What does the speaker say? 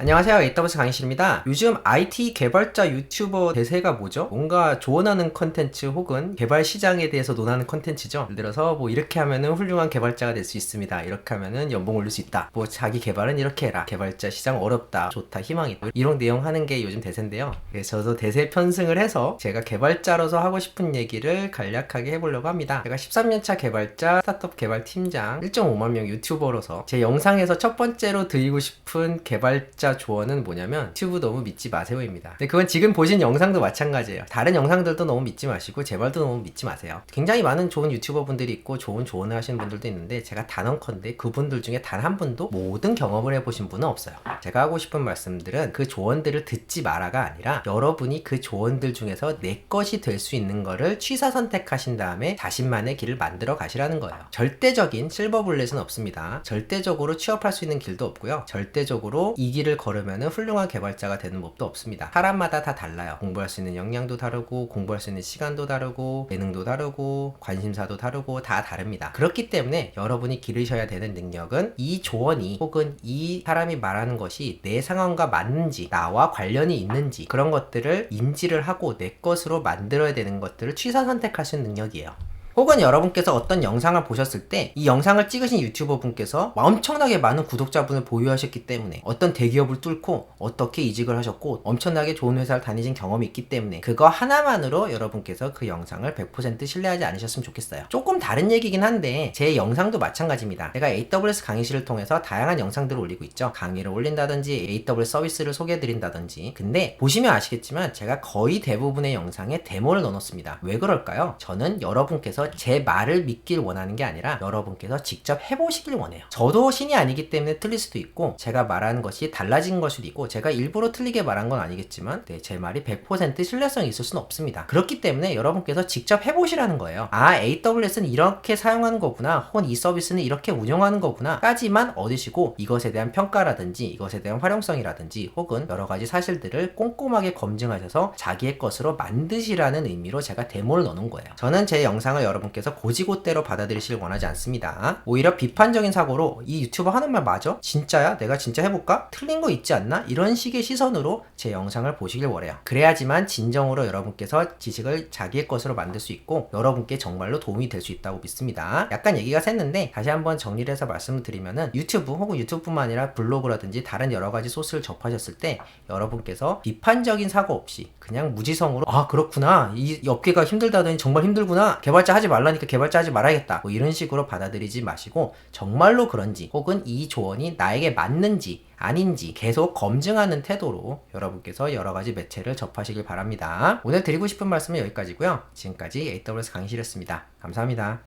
안녕하세요. AWS 강희실입니다. 요즘 IT 개발자 유튜버 대세가 뭐죠? 뭔가 조언하는 컨텐츠 혹은 개발 시장에 대해서 논하는 컨텐츠죠. 예를 들어서 뭐 이렇게 하면은 훌륭한 개발자가 될 수 있습니다. 이렇게 하면은 연봉 올릴 수 있다. 뭐 자기 개발은 이렇게 해라. 개발자 시장 어렵다. 좋다. 희망이 있다. 이런 내용 하는 게 요즘 대세인데요. 그래서 저도 대세 편승을 해서 제가 개발자로서 하고 싶은 얘기를 간략하게 해보려고 합니다. 제가 13년차 개발자 스타트업 개발 팀장 1.5만 명 유튜버로서 제 영상에서 첫 번째로 드리고 싶은 개발자 조언은 뭐냐면 튜브 너무 믿지 마세요입니다. 근데 그건 지금 보신 영상도 마찬가지예요. 다른 영상들도 너무 믿지 마시고 제 말도 너무 믿지 마세요. 굉장히 많은 좋은 유튜버 분들이 있고 좋은 조언을 하시는 분들도 있는데 제가 단언컨대 그분들 중에 단 한 분도 모든 경험을 해보신 분은 없어요. 제가 하고 싶은 말씀들은 그 조언들을 듣지 마라가 아니라 여러분이 그 조언들 중에서 내 것이 될 수 있는 거를 취사 선택하신 다음에 자신만의 길을 만들어 가시라는 거예요. 절대적인 실버 블렛은 없습니다. 절대적으로 취업할 수 있는 길도 없고요. 절대적으로 이 길을 걸으면 훌륭한 개발자가 되는 법도 없습니다. 사람마다 다 달라요. 공부할 수 있는 역량도 다르고 공부할 수 있는 시간도 다르고 예능도 다르고 관심사도 다르고 다 다릅니다. 그렇기 때문에 여러분이 기르셔야 되는 능력은 이 조언이 혹은 이 사람이 말하는 것이 내 상황과 맞는지 나와 관련이 있는지 그런 것들을 인지를 하고 내 것으로 만들어야 되는 것들을 취사 선택할 수 있는 능력이에요. 혹은 여러분께서 어떤 영상을 보셨을 때 이 영상을 찍으신 유튜버 분께서 엄청나게 많은 구독자분을 보유하셨기 때문에 어떤 대기업을 뚫고 어떻게 이직을 하셨고 엄청나게 좋은 회사를 다니신 경험이 있기 때문에 그거 하나만으로 여러분께서 그 영상을 100% 신뢰하지 않으셨으면 좋겠어요. 조금 다른 얘기긴 한데 제 영상도 마찬가지입니다. 제가 AWS 강의실을 통해서 다양한 영상들을 올리고 있죠. 강의를 올린다든지 AWS 서비스를 소개해드린다든지 근데 보시면 아시겠지만 제가 거의 대부분의 영상에 데모를 넣어놓습니다. 왜 그럴까요? 저는 여러분께서 제 말을 믿길 원하는 게 아니라 여러분께서 직접 해보시길 원해요. 저도 신이 아니기 때문에 틀릴 수도 있고 제가 말하는 것이 달라진 걸 수도 있고 제가 일부러 틀리게 말한 건 아니겠지만 네, 제 말이 100% 신뢰성이 있을 수는 없습니다. 그렇기 때문에 여러분께서 직접 해보시라는 거예요. 아 AWS는 이렇게 사용하는 거구나 혹은 이 서비스는 이렇게 운영하는 거구나 까지만 얻으시고 이것에 대한 평가라든지 이것에 대한 활용성이라든지 혹은 여러 가지 사실들을 꼼꼼하게 검증하셔서 자기의 것으로 만드시라는 의미로 제가 데모를 넣어놓은 거예요. 저는 제 영상을 여러분께서 고지고대로 받아들이길 원하지 않습니다. 오히려 비판적인 사고로 이 유튜버 하는 말 맞아? 진짜야? 내가 진짜 해볼까? 틀린 거 있지 않나? 이런 식의 시선으로 제 영상을 보시길 원해요. 그래야지만 진정으로 여러분께서 지식을 자기의 것으로 만들 수 있고 여러분께 정말로 도움이 될 수 있다고 믿습니다. 약간 얘기가 샜는데 다시 한번 정리를 해서 말씀을 드리면은 유튜브 혹은 유튜브뿐만 아니라 블로그라든지 다른 여러 가지 소스를 접하셨을 때 여러분께서 비판적인 사고 없이 그냥 무지성으로 아 그렇구나 이 업계가 힘들다더니 정말 힘들구나 개발자 하지 말라니까 개발자 하지 말아야겠다 뭐 이런 식으로 받아들이지 마시고 정말로 그런지 혹은 이 조언이 나에게 맞는지 아닌지 계속 검증하는 태도로 여러분께서 여러 가지 매체를 접하시길 바랍니다. 오늘 드리고 싶은 말씀은 여기까지고요. 지금까지 AWS 강의실이었습니다. 감사합니다.